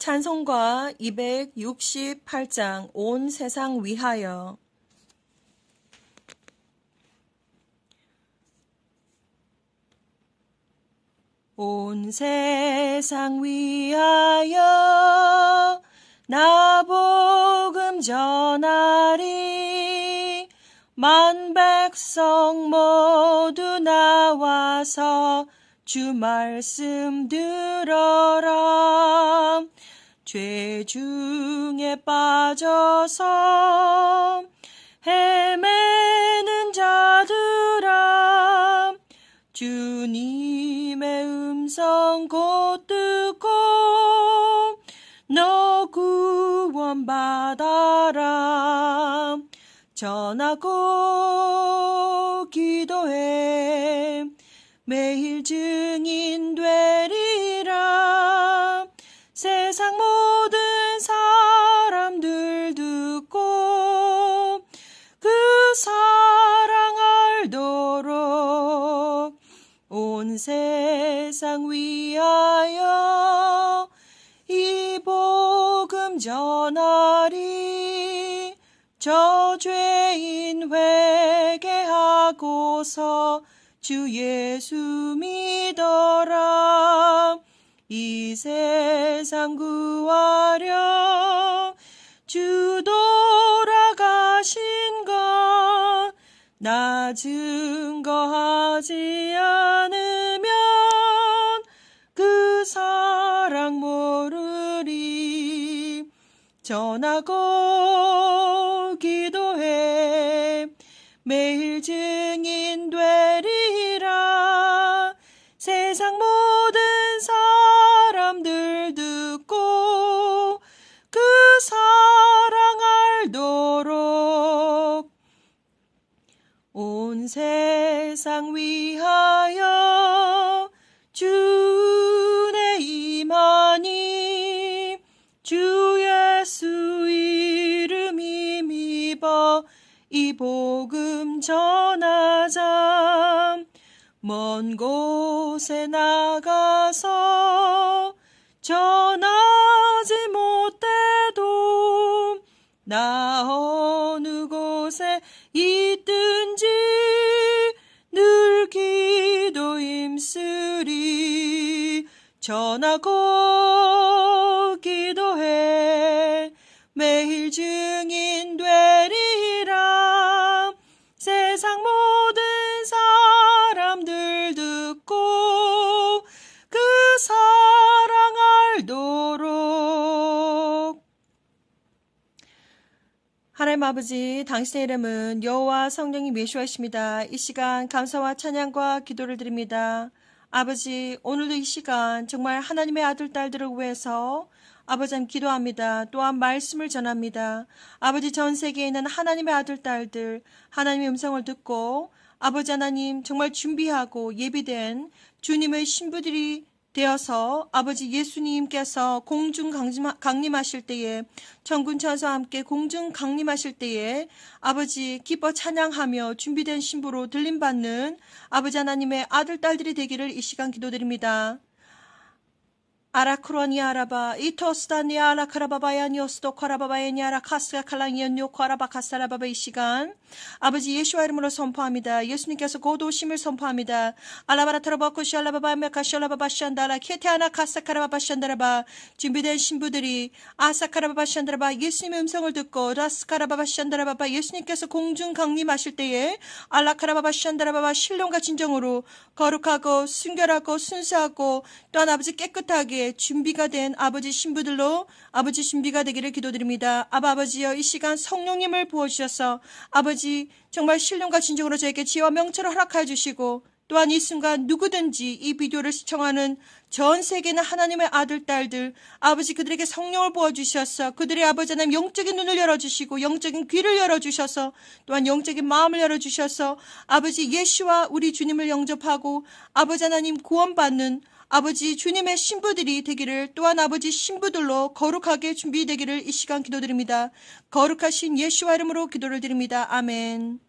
찬송가 268장 온 세상 위하여. 온 세상 위하여 나 복음 전하리. 만 백성 모두 나와서 주 말씀 들어라. 죄 중에 빠져서 헤매는 자들아. 주님의 음성 곧 듣고 너 구원 받아라. 전하고 기도해 매일 증인 되리라. 세상 모든 사람들 듣고 그 사랑 알도록 온 세상 위하여 이 복음 전하리. 저 죄인 회개하고서 주 예수 믿어라. 이 세상 구하려 주 돌아가신 것 나 증거하지 않으면 그 사랑 모르리. 전하고 온 세상 위하여 주내 임하니 주 예수 이름 힘입어 이 복음 전하자. 먼 곳에 나가서 전하지 못해도 나 전하고 기도해 매일 증인 되리라 세상 모든 사람들 듣고 그 사랑 알도록 하나님 아버지 당신의 이름은 여호와 성령님 예수하십니다. 이 시간 감사와 찬양과 기도를 드립니다. 아버지 오늘도 이 시간 정말 하나님의 아들 딸들을 위해서 아버지 님 기도합니다. 또한 말씀을 전합니다. 아버지 전 세계에 있는 하나님의 아들 딸들 하나님의 음성을 듣고 아버지 하나님 정말 준비하고 예비된 주님의 신부들이 되어서 아버지 예수님께서 공중 강림- 강림하실 때에 천군 천사와 함께 공중 강림하실 때에 아버지 기뻐 찬양하며 준비된 신부로 들림받는 아버지 하나님의 아들 딸들이 되기를 이 시간 기도드립니다. 아라크로니 아라바 이토스다니 아라카라바바야니오스도 카라바바야니 아라카스가 칼랑이언요 카라바카사라바바 이 시간 아버지 예수와 이름으로 선포합니다. 예수님께서 곧 오심을 선포합니다. 알라바라타라바쿠시 알라바바 메카시 알라바바시안다라 케테아나 카사카라바바시안다라바 준비된 신부들이 아사카라바바시안다라바 예수님의 음성을 듣고 라스카라바바시안다라바바 예수님께서 공중 강림하실 때에 알라카라바바시안다라바바 신령과 진정으로 거룩하고 순결하고 순수하고 또한 아버지 깨끗하게 준비가 된 아버지 신부들로 아버지 준비가 되기를 기도드립니다. 아바 아버지여 이 시간 성령님을 부어주셔서 아버지 정말 신령과 진정으로 저에게 지혜와 명철을 허락하여 주시고 또한 이 순간 누구든지 이 비디오를 시청하는 전 세계는 하나님의 아들, 딸들, 아버지 그들에게 성령을 부어주셔서 그들의 아버지 하나님 영적인 눈을 열어주시고 영적인 귀를 열어주셔서 또한 영적인 마음을 열어주셔서 아버지 예수와 우리 주님을 영접하고 아버지 하나님 구원받는 아버지 주님의 신부들이 되기를 또한 아버지 신부들로 거룩하게 준비되기를 이 시간 기도드립니다. 거룩하신 예수와 이름으로 기도를 드립니다. 아멘.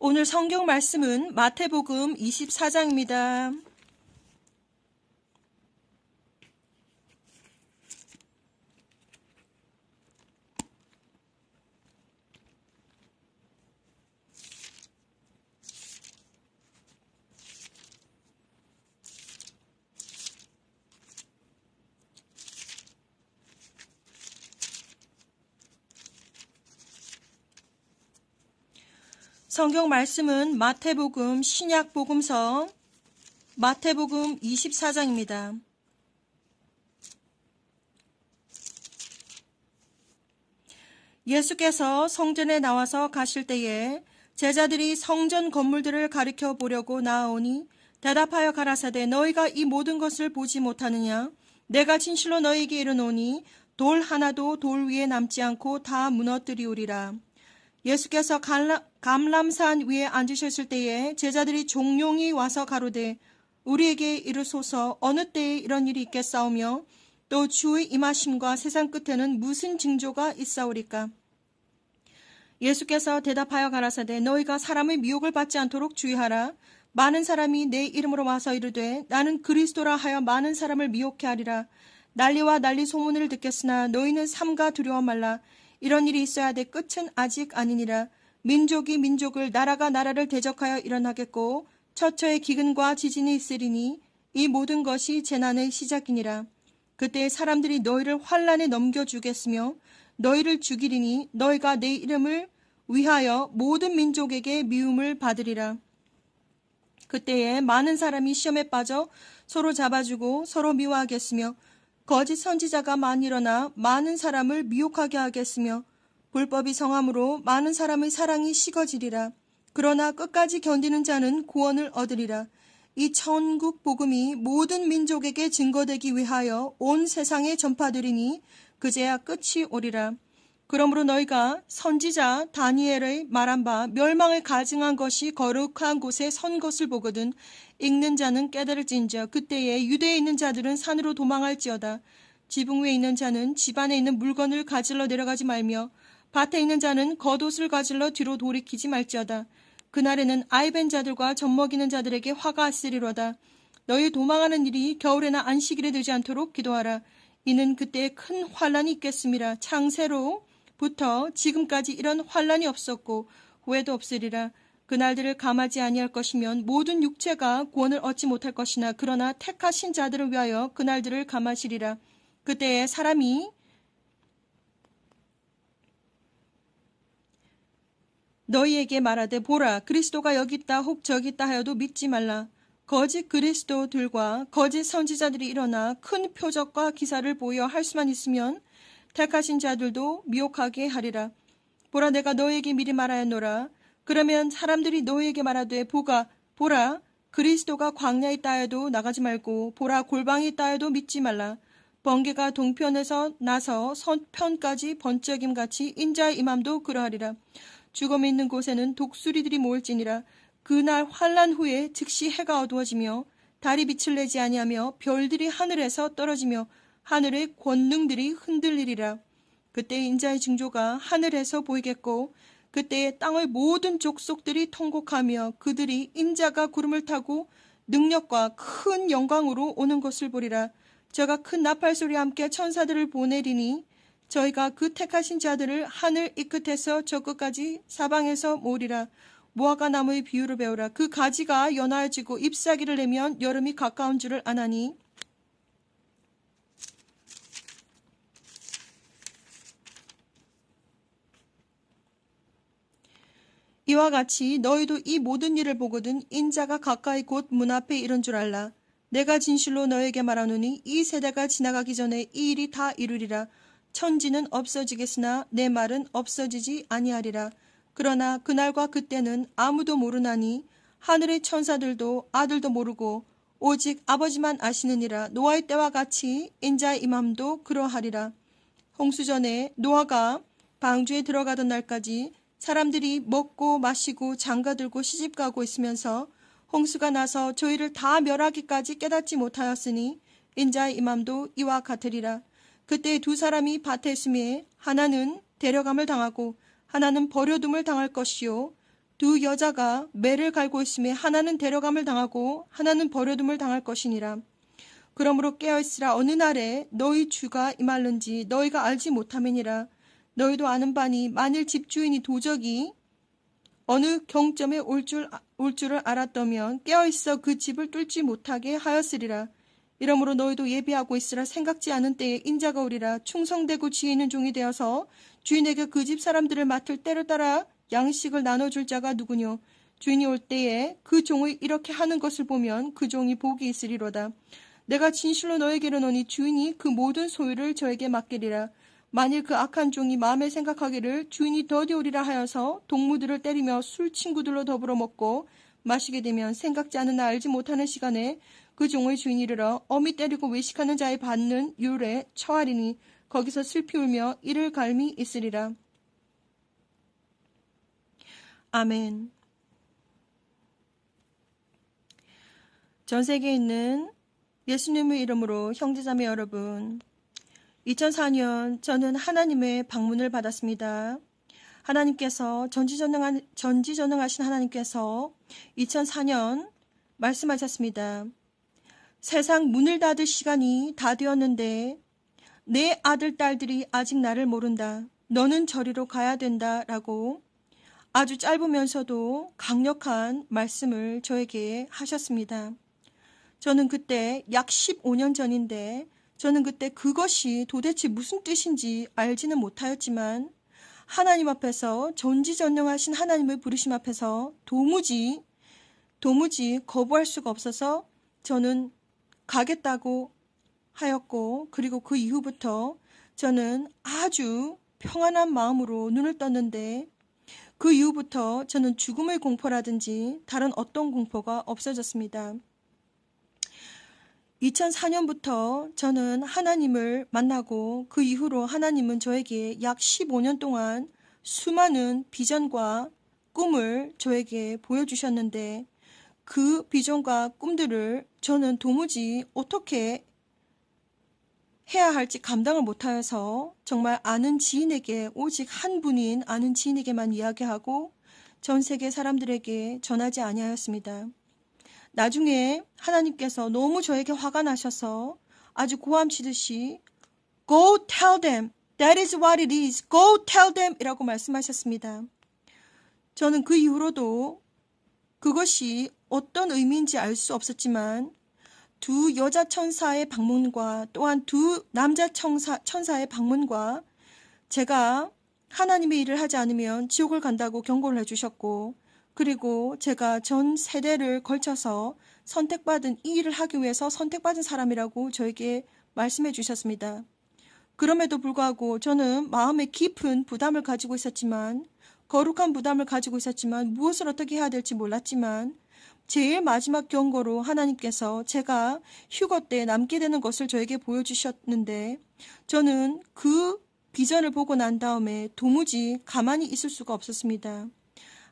오늘 성경 말씀은 마태복음 24장입니다. 성경 말씀은 마태복음 신약 복음서 마태복음 24장입니다. 예수께서 성전에 나와서 가실 때에 제자들이 성전 건물들을 가리켜 보려고 나아오니 대답하여 가라사대 너희가 이 모든 것을 보지 못하느냐 내가 진실로 너희에게 이르노니 돌 하나도 돌 위에 남지 않고 다 무너뜨리우리라 예수께서 감람산 위에 앉으셨을 때에 제자들이 종용이 와서 가로되 우리에게 이르소서 어느 때에 이런 일이 있겠사오며 또 주의 임하심과 세상 끝에는 무슨 징조가 있사오리까? 예수께서 대답하여 가라사대 너희가 사람의 미혹을 받지 않도록 주의하라. 많은 사람이 내 이름으로 와서 이르되 나는 그리스도라 하여 많은 사람을 미혹해 하리라. 난리와 난리 소문을 듣겠으나 너희는 삼가 두려워 말라 이런 일이 있어야 돼 끝은 아직 아니니라 민족이 민족을 나라가 나라를 대적하여 일어나겠고 처처의 기근과 지진이 있으리니 이 모든 것이 재난의 시작이니라 그때 사람들이 너희를 환란에 넘겨주겠으며 너희를 죽이리니 너희가 내 이름을 위하여 모든 민족에게 미움을 받으리라. 그때에 많은 사람이 시험에 빠져 서로 잡아주고 서로 미워하겠으며 거짓 선지자가 많이 일어나 많은 사람을 미혹하게 하겠으며 불법이 성함으로 많은 사람의 사랑이 식어지리라. 그러나 끝까지 견디는 자는 구원을 얻으리라. 이 천국 복음이 모든 민족에게 증거되기 위하여 온 세상에 전파되리니 그제야 끝이 오리라. 그러므로 너희가 선지자 다니엘의 말한 바 멸망을 가증한 것이 거룩한 곳에 선 것을 보거든 읽는 자는 깨달을진저 그때에 유대에 있는 자들은 산으로 도망할지어다. 지붕 위에 있는 자는 집안에 있는 물건을 가질러 내려가지 말며 밭에 있는 자는 겉옷을 가질러 뒤로 돌이키지 말지어다. 그날에는 아이벤 자들과 젖먹이는 자들에게 화가 있으리로다. 너희 도망하는 일이 겨울에나 안식일에 되지 않도록 기도하라. 이는 그때에 큰 환란이 있겠습니다. 창세로 부터 지금까지 이런 환란이 없었고 후회도 없으리라. 그날들을 감하지 아니할 것이면 모든 육체가 구원을 얻지 못할 것이나 그러나 택하신 자들을 위하여 그날들을 감하시리라. 그때에 사람이 너희에게 말하되 보라 그리스도가 여기 있다 혹 저기 있다 하여도 믿지 말라. 거짓 그리스도들과 거짓 선지자들이 일어나 큰 표적과 기사를 보여 할 수만 있으면 택하신 자들도 미혹하게 하리라. 보라 내가 너에게 미리 말하였노라. 그러면 사람들이 너에게 말하되 보가 보라 그리스도가 광야에 있다 해도 나가지 말고 보라 골방에 있다 해도 믿지 말라. 번개가 동편에서 나서 서편까지 번쩍임 같이 인자의 임함도 그러하리라. 죽음이 있는 곳에는 독수리들이 모일지니라. 그날 환란 후에 즉시 해가 어두워지며 달이 빛을 내지 아니하며 별들이 하늘에서 떨어지며 하늘의 권능들이 흔들리리라. 그때 인자의 징조가 하늘에서 보이겠고 그때에 땅의 모든 족속들이 통곡하며 그들이 인자가 구름을 타고 능력과 큰 영광으로 오는 것을 보리라. 저가 큰 나팔 소리와 함께 천사들을 보내리니 저희가 그 택하신 자들을 하늘 이 끝에서 저 끝까지 사방에서 모으리라. 무화과 나무의 비유를 배우라. 그 가지가 연하여지고 잎사귀를 내면 여름이 가까운 줄을 아나니 이와 같이 너희도 이 모든 일을 보거든 인자가 가까이 곧 문 앞에 이른 줄 알라. 내가 진실로 너에게 말하노니 이 세대가 지나가기 전에 이 일이 다 이루리라. 천지는 없어지겠으나 내 말은 없어지지 아니하리라. 그러나 그날과 그때는 아무도 모르나니 하늘의 천사들도 아들도 모르고 오직 아버지만 아시느니라. 노아의 때와 같이 인자의 임함도 그러하리라. 홍수 전에 노아가 방주에 들어가던 날까지 사람들이 먹고 마시고 장가들고 시집가고 있으면서 홍수가 나서 저희를 다 멸하기까지 깨닫지 못하였으니 인자의 임함도 이와 같으리라. 그때 두 사람이 밭에 있음에 하나는 데려감을 당하고 하나는 버려둠을 당할 것이요. 두 여자가 매를 갈고 있음에 하나는 데려감을 당하고 하나는 버려둠을 당할 것이니라. 그러므로 깨어있으라 어느 날에 너희 주가 임할는지 너희가 알지 못함이니라. 너희도 아는 바니 만일 집주인이 도적이 어느 경점에 올, 줄, 올 줄을 알았다면 깨어있어 그 집을 뚫지 못하게 하였으리라. 이러므로 너희도 예비하고 있으라 생각지 않은 때에 인자가 오리라 충성되고 지혜 있는 종이 되어서 주인에게 그 집 사람들을 맡을 때를 따라 양식을 나눠줄 자가 누구뇨? 주인이 올 때에 그 종의 이렇게 하는 것을 보면 그 종이 복이 있으리로다. 내가 진실로 너에게 이르노니 주인이 그 모든 소유를 저에게 맡기리라. 만일 그 악한 종이 마음에 생각하기를 주인이 더디오리라 하여서 동무들을 때리며 술 친구들로 더불어 먹고 마시게 되면 생각지 않은 나 알지 못하는 시간에 그 종의 주인이 이르러 어미 때리고 외식하는 자의 받는 율에 처하리니 거기서 슬피 울며 이를 갈미 있으리라. 아멘. 전 세계에 있는 예수님의 이름으로 형제자매 여러분, 2004년 저는 하나님의 방문을 받았습니다. 하나님께서 전지전능한, 전지전능하신 하나님께서 2004년 말씀하셨습니다. 세상 문을 닫을 시간이 다 되었는데 내 아들, 딸들이 아직 나를 모른다. 너는 저리로 가야 된다. 라고 아주 짧으면서도 강력한 말씀을 저에게 하셨습니다. 저는 그때 약 15년 전인데 저는 그때 그것이 도대체 무슨 뜻인지 알지는 못하였지만 하나님 앞에서 전지전능하신 하나님의 부르심 앞에서 도무지 도무지 거부할 수가 없어서 저는 가겠다고 하였고 그리고 그 이후부터 저는 아주 평안한 마음으로 눈을 떴는데 그 이후부터 저는 죽음의 공포라든지 다른 어떤 공포가 없어졌습니다. 2004년부터 저는 하나님을 만나고 그 이후로 하나님은 저에게 약 15년 동안 수많은 비전과 꿈을 저에게 보여주셨는데 그 비전과 꿈들을 저는 도무지 어떻게 해야 할지 감당을 못하여서 정말 아는 지인에게 오직 한 분인 아는 지인에게만 이야기하고 전 세계 사람들에게 전하지 아니하였습니다. 나중에 하나님께서 너무 저에게 화가 나셔서 아주 고함치듯이 Go tell them. That is what it is. Go tell them. 이라고 말씀하셨습니다. 저는 그 이후로도 그것이 어떤 의미인지 알 수 없었지만 두 여자 천사의 방문과 또한 두 남자 천사, 천사의 방문과 제가 하나님의 일을 하지 않으면 지옥을 간다고 경고를 해주셨고 그리고 제가 전 세대를 걸쳐서 선택받은 이 일을 하기 위해서 선택받은 사람이라고 저에게 말씀해 주셨습니다. 그럼에도 불구하고 저는 마음에 깊은 부담을 가지고 있었지만 거룩한 부담을 가지고 있었지만 무엇을 어떻게 해야 될지 몰랐지만 제일 마지막 경고로 하나님께서 제가 휴거 때 남게 되는 것을 저에게 보여주셨는데 저는 그 비전을 보고 난 다음에 도무지 가만히 있을 수가 없었습니다.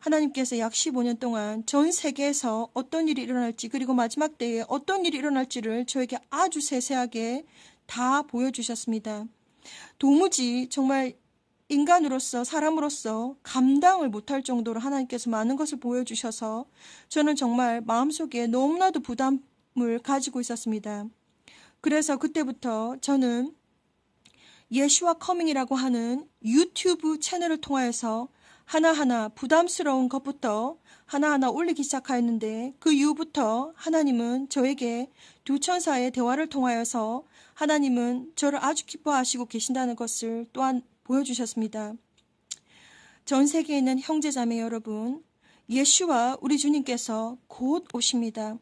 하나님께서 약 15년 동안 전 세계에서 어떤 일이 일어날지 그리고 마지막 때에 어떤 일이 일어날지를 저에게 아주 세세하게 다 보여주셨습니다. 도무지 정말 인간으로서 사람으로서 감당을 못할 정도로 하나님께서 많은 것을 보여주셔서 저는 정말 마음속에 너무나도 부담을 가지고 있었습니다. 그래서 그때부터 저는 예슈와 커밍이라고 하는 유튜브 채널을 통하여서 하나하나 부담스러운 것부터 하나하나 올리기 시작하였는데 그 이후부터 하나님은 저에게 두 천사의 대화를 통하여서 하나님은 저를 아주 기뻐하시고 계신다는 것을 또한 보여주셨습니다. 전 세계에 있는 형제자매 여러분, 예수와 우리 주님께서 곧 오십니다.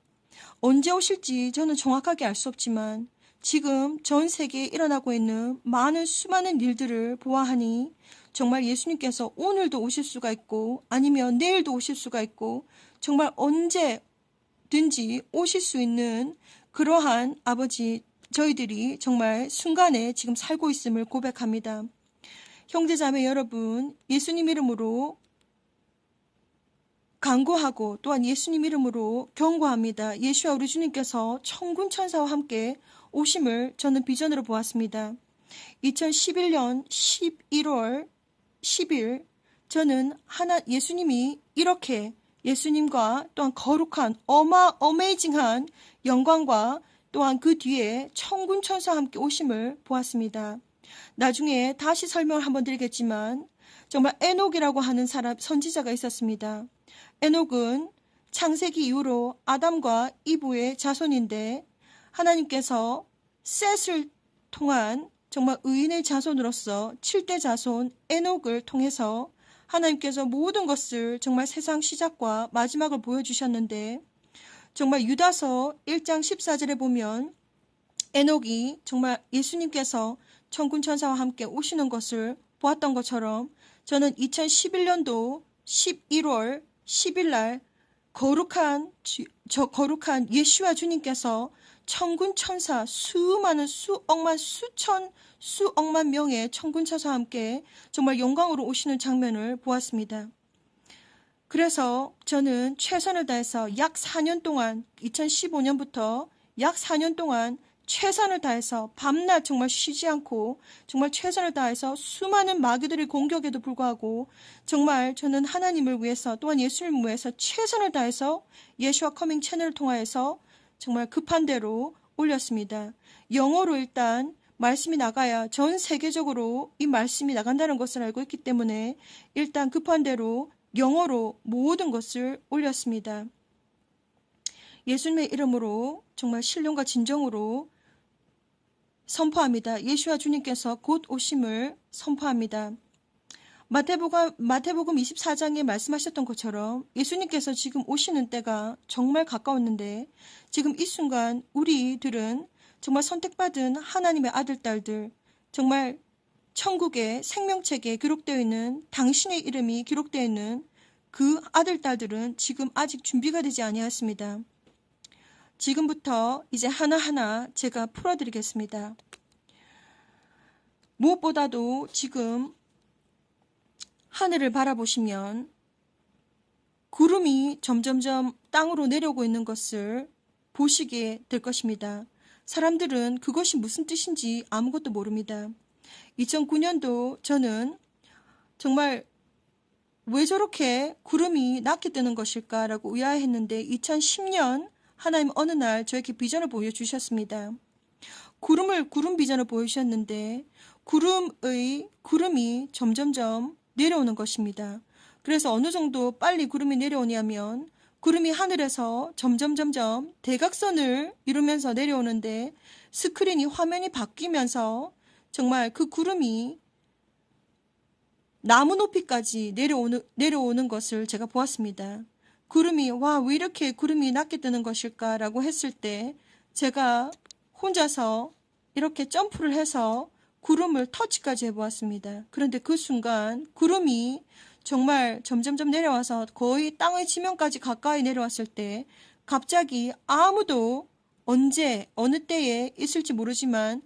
언제 오실지 저는 정확하게 알 수 없지만 지금 전 세계에 일어나고 있는 많은 수많은 일들을 보아하니 정말 예수님께서 오늘도 오실 수가 있고 아니면 내일도 오실 수가 있고 정말 언제든지 오실 수 있는 그러한 아버지 저희들이 정말 순간에 지금 살고 있음을 고백합니다. 형제자매 여러분, 예수님 이름으로 강구하고 또한 예수님 이름으로 경고합니다. 예수와 우리 주님께서 천군 천사와 함께 오심을 저는 비전으로 보았습니다. 2011년 11월 10일 저는 하나 예수님이 이렇게 예수님과 또한 거룩한 어마 어메이징한 영광과 또한 그 뒤에 천군 천사와 함께 오심을 보았습니다. 나중에 다시 설명을 한번 드리겠지만 정말 에녹이라고 하는 사람 선지자가 있었습니다. 에녹은 창세기 이후로 아담과 이브의 자손인데 하나님께서 셋을 통한 정말 의인의 자손으로서 7대 자손 에녹을 통해서 하나님께서 모든 것을 정말 세상 시작과 마지막을 보여주셨는데 정말 유다서 1장 14절에 보면 에녹이 정말 예수님께서 천군 천사와 함께 오시는 것을 보았던 것처럼 저는 2011년도 11월 10일 날 거룩한 주- 저 거룩한 예수와 주님께서 천군 천사 수많은 수억만 수천 수억만 명의 천군 천사와 함께 정말 영광으로 오시는 장면을 보았습니다. 그래서 저는 최선을 다해서 약 4년 동안 2015년부터 약 4년 동안 최선을 다해서 밤낮 정말 쉬지 않고 정말 최선을 다해서 수많은 마귀들의 공격에도 불구하고 정말 저는 하나님을 위해서 또한 예수님을 위해서 최선을 다해서 예수와 커밍 채널을 통하여서 정말 급한 대로 올렸습니다. 영어로 일단 말씀이 나가야 전 세계적으로 이 말씀이 나간다는 것을 알고 있기 때문에 일단 급한 대로 영어로 모든 것을 올렸습니다. 예수님의 이름으로 정말 신령과 진정으로 선포합니다. 예수와 주님께서 곧 오심을 선포합니다. 마태복음, 마태복음 24장에 말씀하셨던 것처럼 예수님께서 지금 오시는 때가 정말 가까웠는데 지금 이 순간 우리들은 정말 선택받은 하나님의 아들, 딸들, 정말 천국의 생명책에 기록되어 있는 당신의 이름이 기록되어 있는 그 아들, 딸들은 지금 아직 준비가 되지 아니하였습니다. 지금부터 이제 하나하나 제가 풀어드리겠습니다. 무엇보다도 지금 하늘을 바라보시면 구름이 점점점 땅으로 내려오고 있는 것을 보시게 될 것입니다. 사람들은 그것이 무슨 뜻인지 아무것도 모릅니다. 2009년도 저는 정말 왜 저렇게 구름이 낮게 뜨는 것일까라고 의아해했는데 2010년 하나님 어느 날 저에게 비전을 보여주셨습니다. 구름을 구름 비전을 보여주셨는데 구름의 구름이 점점점 내려오는 것입니다. 그래서 어느 정도 빨리 구름이 내려오냐면 구름이 하늘에서 점점 점점 대각선을 이루면서 내려오는데 스크린이 화면이 바뀌면서 정말 그 구름이 나무 높이까지 내려오는 내려오는 것을 제가 보았습니다. 구름이 와 왜 이렇게 구름이 낮게 뜨는 것일까라고 했을 때 제가 혼자서 이렇게 점프를 해서 구름을 터치까지 해보았습니다. 그런데 그 순간 구름이 정말 점점점 내려와서 거의 땅의 지면까지 가까이 내려왔을 때 갑자기 아무도 언제 어느 때에 있을지 모르지만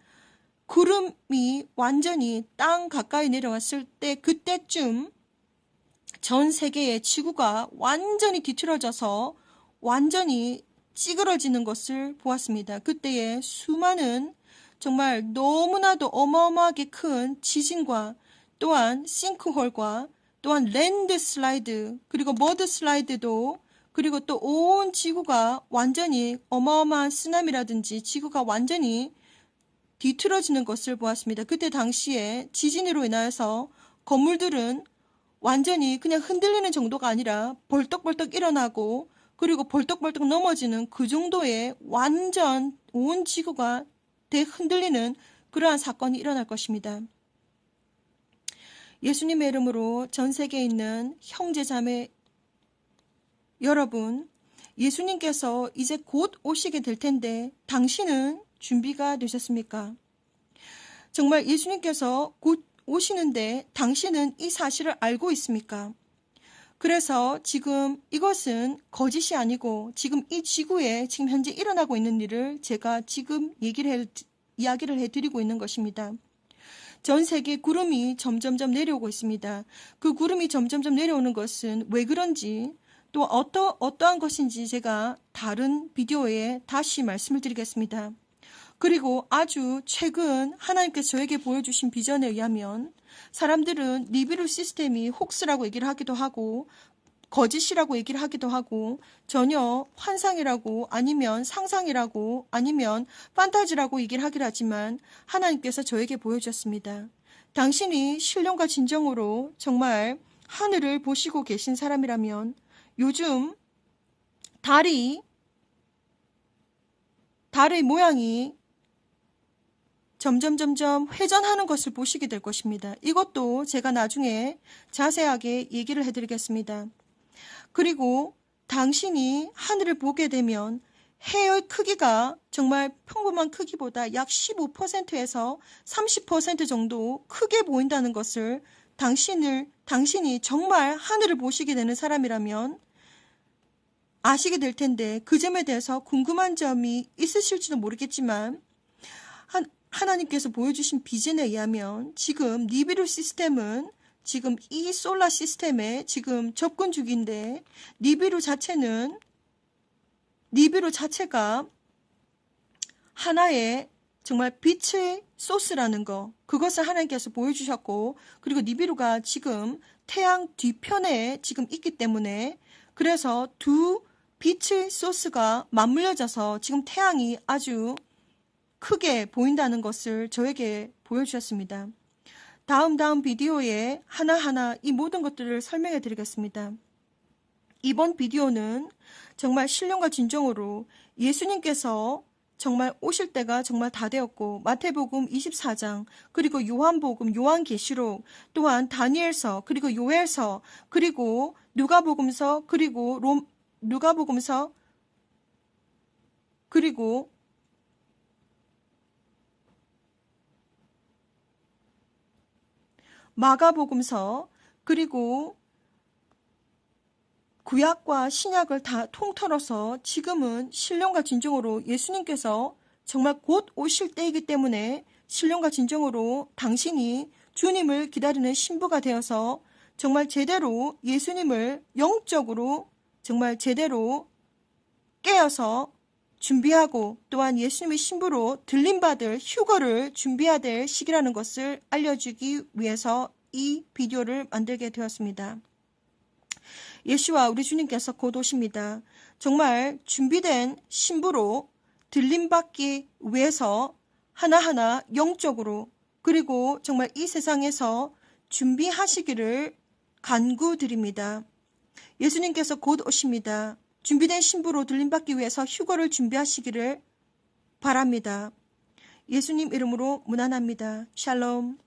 구름이 완전히 땅 가까이 내려왔을 때 그때쯤 전 세계의 지구가 완전히 뒤틀어져서 완전히 찌그러지는 것을 보았습니다. 그때에 수많은 정말 너무나도 어마어마하게 큰 지진과 또한 싱크홀과 또한 랜드 슬라이드 그리고 머드 슬라이드도 그리고 또 온 지구가 완전히 어마어마한 쓰나미라든지 지구가 완전히 뒤틀어지는 것을 보았습니다. 그때 당시에 지진으로 인하여서 건물들은 완전히 그냥 흔들리는 정도가 아니라 벌떡벌떡 일어나고 그리고 벌떡벌떡 넘어지는 그 정도의 완전 온 지구가 대흔들리는 그러한 사건이 일어날 것입니다. 예수님의 이름으로 전 세계에 있는 형제 자매 여러분, 예수님께서 이제 곧 오시게 될 텐데 당신은 준비가 되셨습니까? 정말 예수님께서 곧 오시는데 당신은 이 사실을 알고 있습니까? 그래서 지금 이것은 거짓이 아니고 지금 이 지구에 지금 현재 일어나고 있는 일을 제가 지금 얘기를 해, 이야기를 해드리고 있는 것입니다. 전 세계 구름이 점점점 내려오고 있습니다. 그 구름이 점점점 내려오는 것은 왜 그런지 또 어떠, 어떠한 것인지 제가 다른 비디오에 다시 말씀을 드리겠습니다. 그리고 아주 최근 하나님께서 저에게 보여주신 비전에 의하면 사람들은 리뷰 시스템이 혹스라고 얘기를 하기도 하고 거짓이라고 얘기를 하기도 하고 전혀 환상이라고 아니면 상상이라고 아니면 판타지라고 얘기를 하기도 하지만 하나님께서 저에게 보여주셨습니다. 당신이 신령과 진정으로 정말 하늘을 보시고 계신 사람이라면 요즘 달이 달의 모양이 점점 점점 회전하는 것을 보시게 될 것입니다. 이것도 제가 나중에 자세하게 얘기를 해드리겠습니다. 그리고 당신이 하늘을 보게 되면 해의 크기가 정말 평범한 크기보다 약 15%에서 30% 정도 크게 보인다는 것을 당신을, 당신이 정말 하늘을 보시게 되는 사람이라면 아시게 될 텐데 그 점에 대해서 궁금한 점이 있으실지도 모르겠지만 한, 하나님께서 보여주신 비전에 의하면 지금 니비루 시스템은 지금 이 솔라 시스템에 지금 접근 중인데 니비루 자체는 니비루 자체가 하나의 정말 빛의 소스라는 거 그것을 하나님께서 보여주셨고 그리고 니비루가 지금 태양 뒤편에 지금 있기 때문에 그래서 두 빛의 소스가 맞물려져서 지금 태양이 아주 크게 보인다는 것을 저에게 보여주셨습니다. 다음 다음 비디오에 하나하나 이 모든 것들을 설명해 드리겠습니다. 이번 비디오는 정말 신령과 진정으로 예수님께서 정말 오실 때가 정말 다 되었고 마태복음 24장 그리고 요한복음 요한계시록 또한 다니엘서 그리고 요엘서 그리고 누가복음서 그리고 롬 누가복음서 그리고 마가복음서 그리고 구약과 신약을 다 통틀어서 지금은 신령과 진정으로 예수님께서 정말 곧 오실 때이기 때문에 신령과 진정으로 당신이 주님을 기다리는 신부가 되어서 정말 제대로 예수님을 영적으로 정말 제대로 깨어서 준비하고 또한 예수님의 신부로 들림받을 휴거를 준비해야 될 시기라는 것을 알려주기 위해서 이 비디오를 만들게 되었습니다. 예수와 우리 주님께서 곧 오십니다. 정말 준비된 신부로 들림받기 위해서 하나하나 영적으로 그리고 정말 이 세상에서 준비하시기를 간구드립니다. 예수님께서 곧 오십니다. 준비된 신부로 들림받기 위해서 휴거를 준비하시기를 바랍니다. 예수님 이름으로 문안합니다. 샬롬.